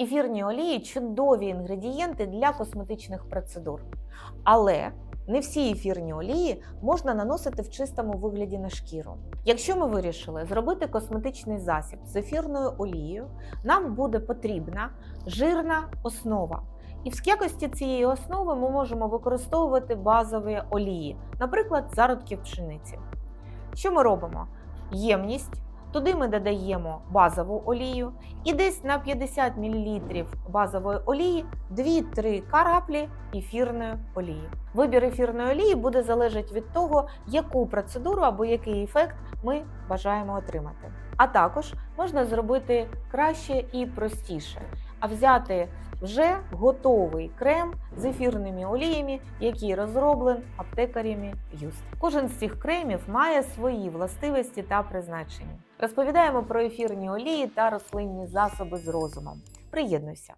Ефірні олії чудові інгредієнти для косметичних процедур. Але не всі ефірні олії можна наносити в чистому вигляді на шкіру. Якщо ми вирішили зробити косметичний засіб з ефірною олією, нам буде потрібна жирна основа. І в якості цієї основи ми можемо використовувати базові олії, наприклад, зародків пшениці. Що ми робимо? Ємність. Туди ми додаємо базову олію, і десь на 50 мл базової олії 2-3 краплі ефірної олії. Вибір ефірної олії буде залежати від того, яку процедуру або який ефект ми бажаємо отримати. А також можна зробити краще і простіше, а взяти вже готовий крем з ефірними оліями, який розроблен аптекарями Юст. Кожен з цих кремів має свої властивості та призначення. Розповідаємо про ефірні олії та рослинні засоби з розумом. Приєднуйся!